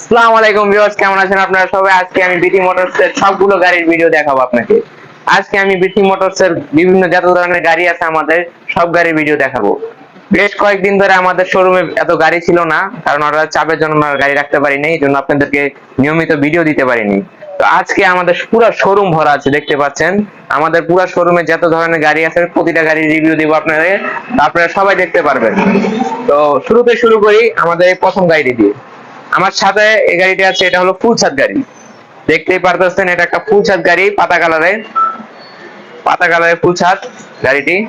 আসসালামু আলাইকুম ভিউয়ার্স, কেমন আছেন আপনারা সবাই? আজকে আমি বিটি মোটরস এর সবগুলো গাড়ির ভিডিও দেখাবো আপনাকে। আজকে আমি বিটি মোটরস এর বিভিন্ন যত ধরনের গাড়ি আছে আমাদের, সব গাড়ির ভিডিও দেখাবো। বেশ কয়েকদিন ধরে আমাদের শোরুমে এত গাড়ি ছিল না, কারণ চাপের জন্য গাড়ি রাখতে আপনাদেরকে নিয়মিত ভিডিও দিতে পারিনি। তো আজকে আমাদের পুরো শোরুম ভরা আছে, দেখতে পাচ্ছেন? আমাদের পুরো শোরুমে যত ধরনের গাড়ি আছে, প্রতিটা গাড়ির রিভিউ দিব আপনাদের আপনারা সবাই দেখতে পারবেন। তো শুরুতে শুরু করি আমাদের প্রথম গাড়িটি দিয়ে। আমার সাথে এই গাড়িটি আছে এটা হলো ফুল ছাদ গাড়ি। দেখতেই পারতেছেন এটা একটা ফুল ছাদ গাড়ি পাতা কালারের। পাতা কালারের ফুল ছাদ গাড়িটি।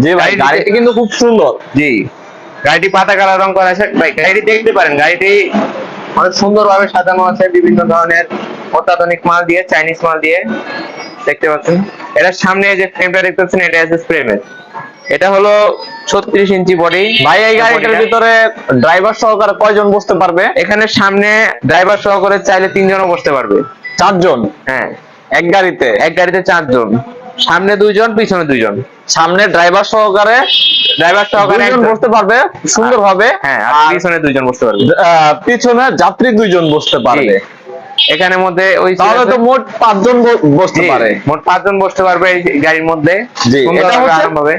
জি ভাই গাড়িটি- কিন্তু খুব সুন্দর। জি। গাড়িটি পাতা কালার রং করা আছে। ভাই গাড়িটি দেখতে পারেন গাড়িটি অনেক সুন্দরভাবে সাজানো আছে বিভিন্ন ধরনের অত্যাধুনিক মাল দিয়ে চাইনিজ মাল দিয়ে। দেখতে পাচ্ছেন। এটার সামনে যে ফ্রেমটা দেখতে পাচ্ছেন এটা আছে ফ্রেমের এটা হলো ছত্রিশ ইঞ্চি বডি ভাই এই গাড়িটার ভিতরে ড্রাইভার সহকারে কয়জন বসতে পারবে? এখানে সামনে ড্রাইভার সহকারে চাইলে তিনজনও বসতে পারবে। চারজন? হ্যাঁ। এক গাড়িতে? এক গাড়িতে চারজন। সামনে দুইজন পিছনে দুইজন। সামনে ড্রাইভার সহকারে ড্রাইভার সহকারে একজন- বসতে পারবে। সুন্দর ভাবে হ্যাঁ আর পিছনে দুইজন বসতে পারবে। পিছনে যাত্রী দুইজন বসতে পারবে। এখানে মধ্যে ওই তাহলে তো মোট পাঁচজন বসতে পারে। মোট পাঁচজন বসতে পারবে এই গাড়ির মধ্যে। জি, এটা হচ্ছে- আরামভাবে।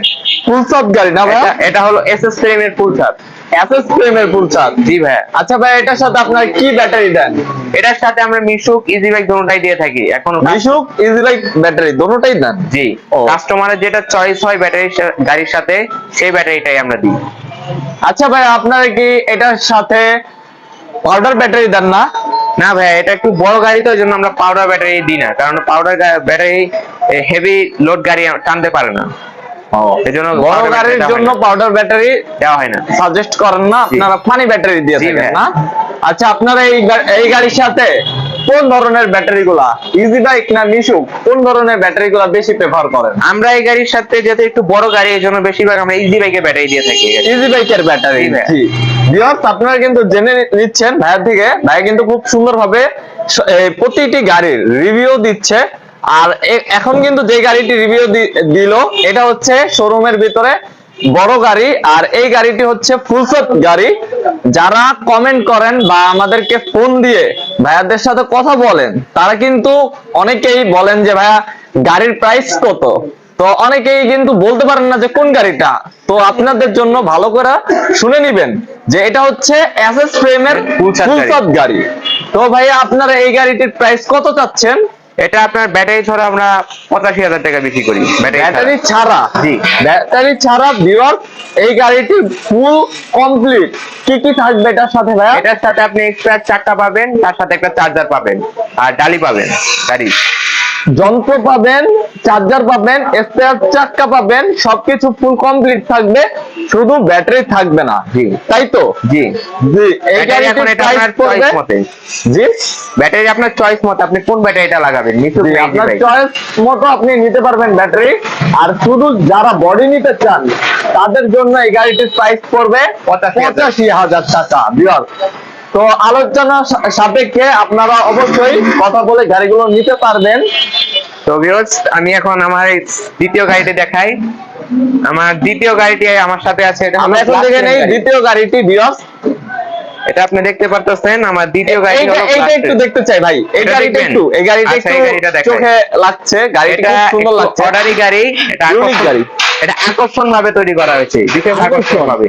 ফুল সাত গাড়ি না ভাই এটা হলো এসএস ফ্রেমের ফুল ছাদ এসএস প্রেমের ফুল চার্জ জি ভাই আচ্ছা ভাই এটার সাথে আপনার কি ব্যাটারি দেন? এটার সাথে আমরা মিশুক ইজি বাইক দুটোটাই দিয়ে থাকি। এখন মিশুক ইজি লাইক ব্যাটারি দুটোটাই দেন? জি। কাস্টমারের যেটা চয়েস হয় ব্যাটারি গাড়ির সাথে সেই ব্যাটারিটাই আমরা দিই। আচ্ছা ভাই আপনারা কি এটার সাথে পাউডার ব্যাটারি দেন না। না ভাই এটা একটু বড় গাড়ি তো জন্য আমরা পাউডার ব্যাটারি দিই না। কারণ পাউডার ব্যাটারি হেভি লোড গাড়ি টানতে পারে না। এই বড় গাড়ির জন্য পাউডার ব্যাটারি দেওয়া হয় না। সাজেস্ট করেন না আপনারা পানি ব্যাটারি দিয়ে থাকেন না। আচ্ছা আপনারা এই এই গাড়ির সাথে কোন ধরনের ব্যাটারি গুলা ইজি বাইক না মিশুক কোন ধরনের ব্যাটারি গুলা বেশি প্রেফার করেন? আমরা এই গাড়ির সাথে যেহেতু একটু বড় গাড়ি এই জন্য বেশিরভাগ আমরা ইজি বাইকের ব্যাটারি দিয়ে থাকি। ইজি বাইকের ব্যাটারি জি। ভিউয়ার্স আপনারা কিন্তু জেনে নিচ্ছেন ভাইয়ের থেকে ভাই কিন্তু খুব সুন্দরভাবে প্রতিটি গাড়ির রিভিউ দিচ্ছে। আর এখন কিন্তু যে গাড়িটি রিভিউ দিল, এটা হচ্ছে শোরুমের ভিতরে বড় গাড়ি। আর এই গাড়িটি হচ্ছে ফুলসেট গাড়ি। যারা কমেন্ট করেন বা আমাদেরকে ফোন দিয়ে ভাইয়াদের সাথে কথা বলেন, তারা কিন্তু অনেকেই বলেন যে, ভাইয়া, গাড়ির প্রাইস কত? তো অনেকেই কিন্তু বলতে পারেন না যে কোন গাড়িটা। তো আপনাদের জন্য ভালো করে শুনে নিবেন যে এটা হচ্ছে এসএস ফ্রেমের Full charge ফুল গাড়ি। তো ভাইয়া আপনারা এই গাড়িটির প্রাইস কত চাচ্ছেন? এটা আপনার ব্যাটারি ছাড়া আমরা পঁচাশি হাজার টাকা বিক্রি করি ব্যাটারি ছাড়া। জি। ব্যাটারি ছাড়া বিওর এই গাড়িটি ফুল কমপ্লিট কি কি থাকবে এটার সাথে ভাইয়া? এটার সাথে আপনি এক্সট্রা চারটা পাবেন তার সাথে একটা চার্জার পাবেন আর ডালি পাবেন গাড়ি। যন্ত্র পাবেন চার্জার পাবেন স্পেয়ার চাক্কা পাবেন সবকিছু ফুল কমপ্লিট থাকবে শুধু ব্যাটারি থাকবে না। জি। তাই তো? জি। জি এই এখন এটা প্রাইস আপনার পড়বে। চয়েস মতে। জি। ব্যাটারি আপনার চয়েস মতো আপনি কোন ব্যাটারিটা লাগাবেন? নিচু জি, আপনার চয়েস মতো আপনি নিতে পারবেন ব্যাটারি আর শুধু যারা বডি নিতে চান তাদের জন্য এই গাড়িটির প্রাইস পড়বে 85,000 পঁচাশি হাজার টাকা। বিয়ার তো আলোচনা সাপেক্ষে আপনারা অবশ্যই কথা বলে গাড়িগুলো নিতে পারবেন। তো ভিউয়ার্স আমি এখন আমার দ্বিতীয় গাড়িটি দেখাই। আমার দ্বিতীয় গাড়িটি আমার সাথে আছে এটা আমরা এখন দেখে নেই দ্বিতীয় গাড়িটি বিয়াস এটা আপনি দেখতে পারতেছেন আমার দ্বিতীয় গাড়ি হলো এইটা একটু দেখতে চাই ভাই। এই গাড়িটা একটু এই গাড়িটা আচ্ছা, একটু গাড়িটা চোখে লাগছে। গাড়িটা খুব সুন্দর লাগছে। অর্ডারি গাড়ি এটা আকর্ষণ গাড়ি। এটা আকর্ষণ ভাবে তৈরি করা হয়েছে বিশেষ আকর্ষণ। ভাবে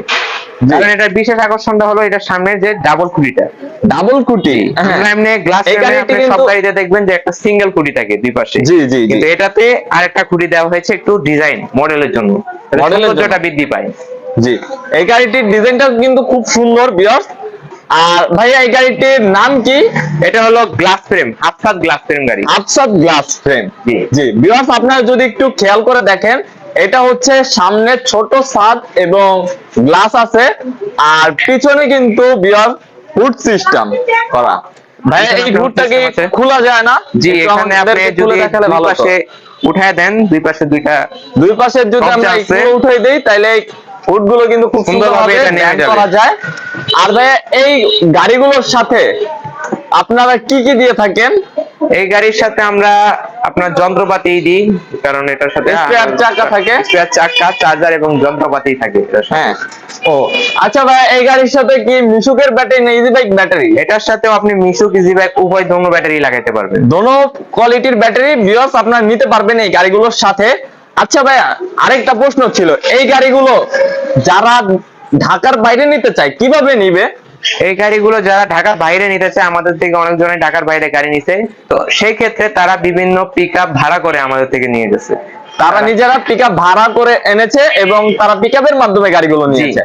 কারণ এটা বিশেষ আকর্ষণটা হলো এটা সামনে যে ডাবল কুড়িটা। ডাবল কুটি আমরা এমনি গ্লাস সব গাড়িতে দেখবেন যে একটা সিঙ্গেল কুড়ি থাকে দুই পাশে। জি, জি। কিন্তু এটাতে আরেকটা কুড়ি দেওয়া হয়েছে একটু ডিজাইন মডেলের জন্য। এর জন্য। বৃদ্ধি পায়। জি। এই গাড়িটির ডিজাইনটা কিন্তু খুব সুন্দর বিয়ার্স। আর ভাইয়া এই গাড়িটির নাম কি? এটা হলো গ্লাস ফ্রেম হাফ সাত গ্লাস ফ্রেম গাড়ি। আপসাদ গ্লাস ফ্রেম জি। জি বিয়ার্স আপনারা যদি একটু খেয়াল করে দেখেন এটা হচ্ছে সামনে ছোট ছাদ এবং গ্লাস আছে আর পিছনে কিন্তু বিয়ার হুড সিস্টেম করা। ভাই এই হুডটা কি খোলা যায় না? জি একটু এখানে আপনি যদি দেখালে ভালো। পাশে উঠায় দেন দুই পাশে দুইটা দুই পাশের যদি আমরা আছে। এগুলো উঠাই দেই তাহলে ফুটগুলো কিন্তু খুব সুন্দরভাবে এটা ব্যান্ড করা যায়। আর ভাই এই গাড়িগুলোর সাথে আপনারা কি কি দিয়ে থাকেন? এই গাড়ির সাথে আমরা আপনার যন্ত্রপাতি দিই কারণ এটার সাথে Spare চাকা থাকে? স্পেয়ার চাকা চার্জার এবং যন্ত্রপাতি থাকে হ্যাঁ। ও আচ্ছা ভাই এই গাড়ির সাথে কি মিশুকের ব্যাটারি না ইজি বাইক ব্যাটারি এটার সাথেও আপনি মিশুক ইজি বাইক উভয় দোনো ব্যাটারি লাগাইতে পারবেন। দোনো কোয়ালিটির ব্যাটারি বিয়স আপনারা নিতে পারবেন এই গাড়িগুলোর সাথে। আচ্ছা ভাইয়া আরেকটা প্রশ্ন ছিল এই গাড়িগুলো যারা ঢাকার বাইরে নিতে চায় কীভাবে নিবে? এই গাড়িগুলো যারা ঢাকার বাইরে নিতে চায় আমাদের থেকে অনেকজনে ঢাকার বাইরে গাড়ি নিছে। তো সেই ক্ষেত্রে তারা বিভিন্ন পিক ভাড়া করে আমাদের থেকে নিয়ে গেছে। তারা নিজেরা পিকআপ ভাড়া করে এনেছে এবং তারা পিকআপের মাধ্যমে গাড়িগুলো নিয়েছে।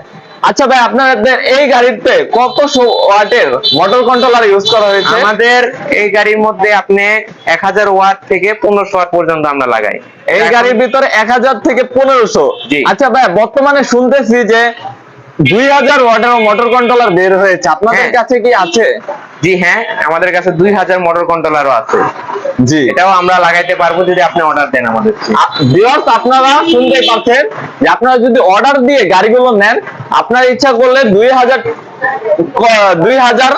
আচ্ছা ভাই আপনাদের এই গাড়িতে কত ওয়াটের মোটর কন্ট্রোলার ইউজ করা হয়েছে? আমাদের এই গাড়ির মধ্যে আপনি এক হাজার ওয়াট থেকে পনেরোশো ওয়াট পর্যন্ত আমরা লাগাই। এই গাড়ির ভিতরে এক হাজার থেকে পনেরোশো। জি। আচ্ছা ভাই বর্তমানে শুনতেছি যে দুই হাজার ওয়াটের মোটর কন্ট্রোলার বের হয়েছে। আপনাদের হ্যাঁ। কাছে কি আছে? জি হ্যাঁ আমাদের কাছে দুই হাজার মোটর কন্ট্রোলারও আছে। জি। এটাও আমরা লাগাইতে পারব যদি আপনি অর্ডার দেন আমাদের ভিউয়ার্স আপনারা শুনতে পাচ্ছেন যে আপনারা যদি অর্ডার দিয়ে গাড়িগুলো নেন আপনার ইচ্ছা করলে দুই হাজার দুই হাজার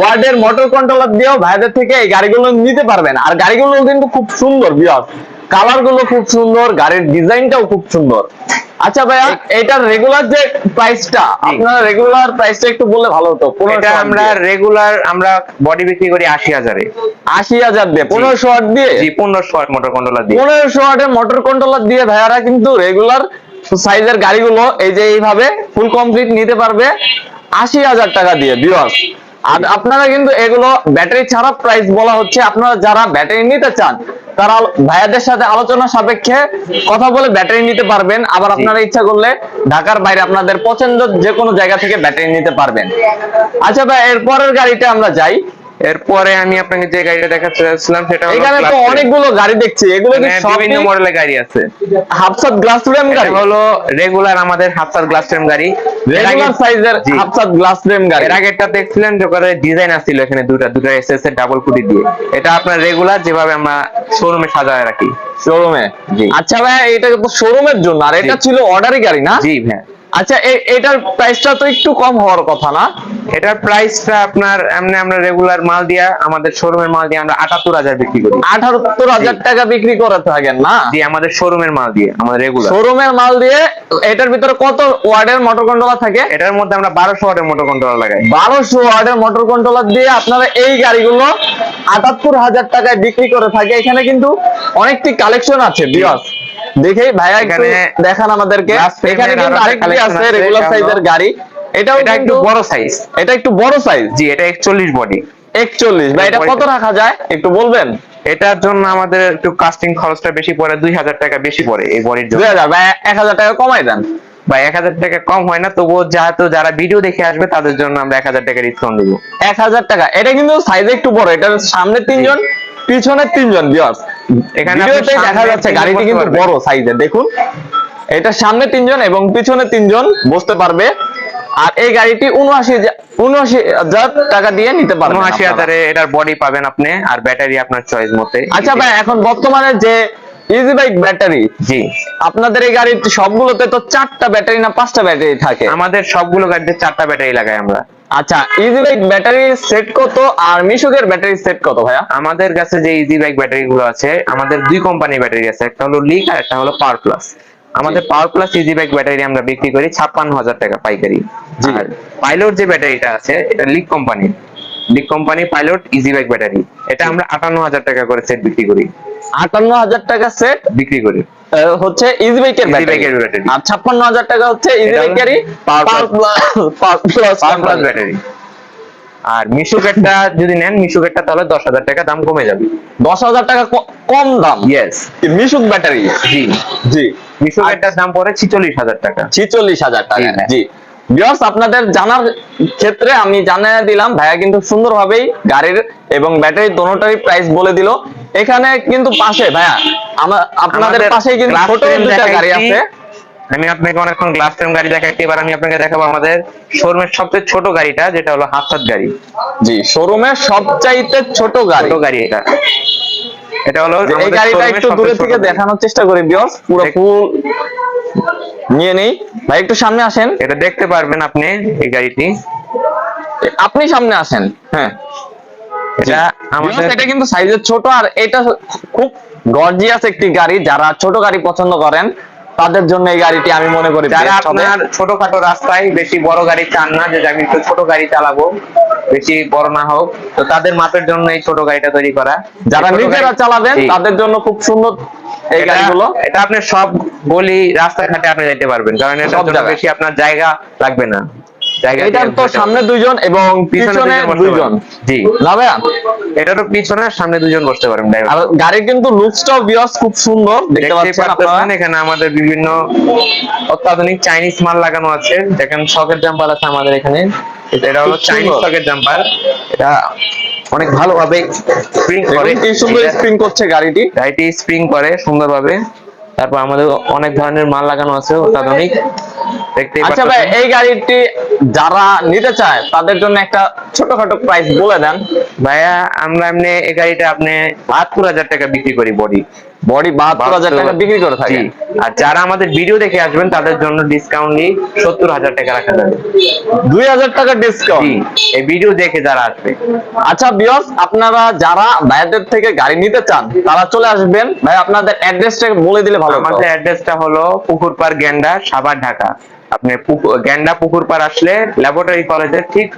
ওয়ার্ডের মোটর কন্ট্রোলার দিয়েও ভাইদের থেকে এই গাড়িগুলো নিতে পারবেন। আর গাড়িগুলো কিন্তু খুব সুন্দর ভিউয়ার্স কালারগুলো খুব সুন্দর গাড়ির ডিজাইনটাও খুব সুন্দর। আচ্ছা ভাইয়া এটার রেগুলার যে প্রাইসটা আপনারা রেগুলার প্রাইসটা একটু বললে ভালো হতো এটা আমরা রেগুলার আমরা বডি বিক্রি করি আশি হাজারে। আশি হাজার দিয়ে পনেরোশো ওয়াট দিয়ে? জি পনেরোশো ওয়াট মোটর কন্ট্রোলার দিয়ে। পনেরোশো ওয়াটের মোটর কন্ট্রোলার দিয়ে ভাইয়ারা কিন্তু রেগুলার সাইজের গাড়িগুলো এই যে এইভাবে ফুল কমপ্লিট নিতে পারবে আশি হাজার টাকা দিয়ে ভিউয়ার্স আর আপনারা কিন্তু এগুলো ব্যাটারি ছাড়া প্রাইস বলা হচ্ছে আপনারা যারা ব্যাটারি নিতে চান তারা ভাইয়াদের সাথে আলোচনা সাপেক্ষে কথা বলে ব্যাটারি নিতে পারবেন। আবার আপনারা ইচ্ছা করলে ঢাকার বাইরে আপনাদের পছন্দ যে কোনো জায়গা থেকে ব্যাটারি নিতে পারবেন। আচ্ছা ভাই এরপরের গাড়িতে গাড়িটা আমরা যাই। এরপরে আমি আপনাকে যে গাড়িটা দেখাতে চাচ্ছিলাম সেটা হলো এখানে তো অনেকগুলো গাড়ি দেখছি এগুলো কি মানে সবই বিভিন্ন মডেলের গাড়ি আছে। হাফসাত গ্লাস ফ্রেম গাড়ি? হলো রেগুলার আমাদের হাফসার গ্লাস ফ্রেম গাড়ি। রেগুলার সাইজের। হাফসাত গ্লাস ফ্রেম গাড়ি। এর আগেরটা দেখছিলেন যে করে ডিজাইন আসছিল এখানে দুটো দুটো এসএস এর ডাবল কুটি দিয়ে। এটা আপনার রেগুলার যেভাবে আমরা শোরুমে সাজায় রাখি। শোরুমে জি। আচ্ছা ভাই এটা তো শোরুমের জন্য আর এটা ছিল অর্ডারি গাড়ি না? জি ভাই আচ্ছা এটার প্রাইসটা তো একটু কম হওয়ার কথা না? এটার প্রাইসটা আপনার এমনি আমরা রেগুলার মাল দিয়া আমাদের শোরুমের মাল দিয়ে আমরা আটাত্তর হাজার বিক্রি করি। আঠারোত্তর হাজার টাকা বিক্রি করে থাকেন না? জি আমাদের শোরুমের মাল দিয়ে আমাদের রেগুলার শোরুমের মাল দিয়ে এটার ভিতরে কত ওয়ার্ডের মোটর কন্ট্রোলার থাকে? এটার মধ্যে আমরা বারোশো ওয়ার্ডের মোটর কন্ট্রোলার লাগাই। বারোশো ওয়ার্ডের মোটর কন্ট্রোলার দিয়ে আপনারা এই গাড়িগুলো আটাত্তর হাজার টাকায় বিক্রি করে থাকে। এখানে কিন্তু অনেকটি কালেকশন আছে বিয়াস দেখেই ভাইয়া এখানে দেখান আমাদেরকে। এখানে কিন্তু আরেকটি আছে রেগুলার সাইজের গাড়ি। এটাও এটা একটু বড় সাইজ এটা একটু বড় সাইজ জি এটা একচল্লিশ বডি একচল্লিশ। বা এটা কত রাখা যায়? একটু বলবেন? এটার জন্য আমাদের একটু কাস্টিং খরচটা বেশি পড়ে দুই হাজার টাকা বেশি পড়ে এই বডির জন্য। দুই হাজার বা এক হাজার টাকা কমাই দেন। বা এক হাজার টাকা কম হয় না তবুও যেহেতু যারা ভিডিও দেখে আসবে তাদের জন্য আমরা এক হাজার টাকা ডিসকাউন্ট দেবো। এক হাজার টাকা। এটা কিন্তু সাইজ একটু বড় এটার সামনে তিনজন পিছনে তিনজন বিয়ার্স এখানে দেখা যাচ্ছে গাড়িটি কিন্তু বড় সাইজের দেখুন। এটা সামনে তিনজন এবং পিছনে তিনজন বসতে পারবে। আর এই গাড়িটি উনআশি উনআশি হাজার টাকা দিয়ে নিতে পারবেন উনআশি। হাজারে এটার বডি পাবেন আপনি আর ব্যাটারি আপনার চয়েস মতে। আচ্ছা ভাই এখন বর্তমানে যে ইজি বাইক ব্যাটারি জি। আপনাদের এই গাড়ির সবগুলোতে তো চারটা ব্যাটারি না পাঁচটা ব্যাটারি থাকে? আমাদের সবগুলো গাড়িতে চারটা ব্যাটারি লাগাই আমরা। আচ্ছা ইজি বাইক ব্যাটারি সেট কত আর মিশুকের ব্যাটারি সেট কত ভাইয়া? আমাদের কাছে যে ইজি বাইক ব্যাটারি গুলো আছে আমাদের দুই কোম্পানির ব্যাটারি আছে একটা হলো লিক আর একটা হলো পাওয়ার প্লাস আমাদের power plus easy bike battery আমরা বিক্রি করি ছাপ্পান্ন হাজার টাকা পাইকারি। আর পাইলট যে ব্যাটারিটা আছে এটা লিক কোম্পানির leak company pilot easy bike battery এটা আমরা আটান্ন হাজার টাকা করে সেট বিক্রি করি। আটান্ন হাজার টাকা সেট বিক্রি করি। হচ্ছে ইজি Easy ব্যাটারি। আর ছাপ্পান্ন হাজার টাকা হচ্ছে ইজি হলো পাওয়ার প্লাস প্লাস ব্যাটারি আর মিশুকেরটা যদি নেন মিশুকেরটা তাহলে দশ হাজার টাকা দাম কমে যাবে। দশ হাজার টাকা কম দাম? ইয়েস মিশুক ব্যাটারি জি। জি। মিশুকেরটার দাম পড়ে ছিচল্লিশ হাজার টাকা। ছিচল্লিশ হাজার টাকা। জি, হ্যাঁ। জি। বিয়ার্স আপনাদের জানার ক্ষেত্রে আমি জানিয়ে দিলাম ভাইয়া কিন্তু সুন্দরভাবেই গাড়ির এবং ব্যাটারি দোনোটারই প্রাইস বলে দিল। এখানে কিন্তু পাশে ভাইয়া আপনাদের পাশে কিন্তু ছোট দুটা গাড়ি আছে। আমি আপনাকে অনেকক্ষণ গ্লাস ফ্রেম গাড়ি দেখাচ্ছি এবার আমি আপনাকে দেখাবো আমাদের শোরুমের সবচেয়ে ছোট গাড়িটা যেটা হলো হাফসাত গাড়ি। জি শোরুমে সবচাইতে ছোট গাড়ি। ছোট গাড়ি এটা। এটা হলো এই গাড়িটা একটু দূরে থেকে দেখানোর চেষ্টা করি বিয়স পুরো ফুল নিয়ে নেই। ভাই একটু সামনে আসেন। এটা দেখতে পারবেন আপনি এই গাড়িটি। আপনি সামনে আসেন হ্যাঁ। এটা আমাদের এটা কিন্তু সাইজের ছোট আর এটা খুব গর্জিয়াস একটি গাড়ি। যারা ছোট গাড়ি পছন্দ করেন তাদের জন্য এই গাড়িটি আমি মনে করি যারা আপনার ছোটখাটো রাস্তায় বেশি বড় গাড়ি চান না যে আমি একটু ছোট গাড়ি চালাবো বেশি বড় না হোক তো তাদের মাপের জন্য এই ছোট গাড়িটা তৈরি করা। যারা নিজেরা চালাবেন তাদের জন্য খুব সুন্দর এই এটা- গাড়িগুলো। এটা আপনি সব গলি রাস্তাঘাটে আপনি যেতে পারবেন কারণ জায়গায়। বেশি আপনার জায়গা লাগবে না। তো সামনে দুইজন এবং পিছনে দুইজন। জি। না ভাইয়া? এটা তো পিছনে সামনে বসতে পারেন আর গাড়ির কিন্তু লুকসটাও খুব সুন্দর দেখতে পাচ্ছেন আপনারা। এখানে আমাদের বিভিন্ন অত্যাধুনিক চাইনিজ মাল লাগানো আছে। দেখেন শকের জাম্পার আছে আমাদের এখানে। এটা হলো চাইনিজ শকের জাম্পার এটা অনেক ভালোভাবে স্প্রিং করে। সুন্দর স্প্রিং করছে গাড়িটি। গাড়িটি স্প্রিং করে সুন্দরভাবে। তারপর আমাদের অনেক ধরনের মাল লাগানো আছে অত্যাধুনিক। দেখতে আচ্ছা ভাই এই গাড়িটি যারা নিতে চায় তাদের জন্য একটা ছোটখাটো প্রাইস বলে দেন। ভাইয়া আমরা এমনি এই গাড়িটা আপনি বাহাত্তর হাজার টাকা বিক্রি করি বডি বডি বাহাত্তর হাজার টাকা বিক্রি করে থাকে। আর যারা আমাদের ভিডিও দেখে আসবেন তাদের জন্য ডিসকাউন্টলি সত্তর হাজার টাকা রাখা যাবে। দুই হাজার টাকা ডিসকাউন্ট এই ভিডিও দেখে যারা আসবে। আচ্ছা বিয়স আপনারা যারা ভাইয়াদের থেকে গাড়ি নিতে চান তারা চলে আসবেন। ভাই আপনাদের অ্যাড্রেসটা বলে দিলে ভালো। আমাদের অ্যাড্রেসটা হলো পুকুরপাড় গ্যান্ডা সাভার ঢাকা। আপনি গ্যান্ডা পুকুরপাড় আসলে ল্যাবরেটরি কলেজের ঠিক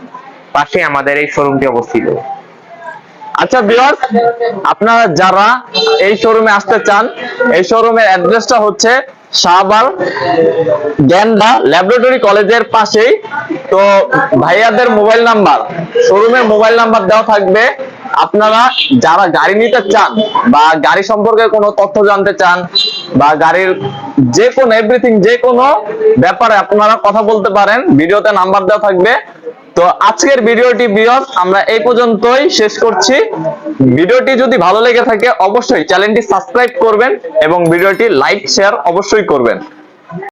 পাশে আমাদের এই শোরুমটি অবস্থিত। আচ্ছা বিয়স আপনারা যারা এই শোরুমে আসতে চান, এই শোরুমের অ্যাড্রেসটা হচ্ছে শাহবাল গ্যান্ডা ল্যাবরেটরি কলেজের পাশেই। তো ভাইয়াদের মোবাইল নাম্বার শোরুমের মোবাইল নাম্বার দেওয়া থাকবে। আপনারা যারা গাড়ি নিতে চান বা গাড়ি সম্পর্কে কোনো তথ্য জানতে চান বা গাড়ির যে কোনো এভরিথিং যে কোনো ব্যাপারে আপনারা কথা বলতে পারেন। ভিডিওতে নাম্বার দেওয়া থাকবে। তো আজকের ভিডিওটি বিয়স, আমরা এই পর্যন্তই শেষ করছি। ভিডিওটি যদি ভালো লেগে থাকে, অবশ্যই চ্যানেলটি সাবস্ক্রাইব করবেন এবং ভিডিওটি লাইক, শেয়ার অবশ্যই করবেন।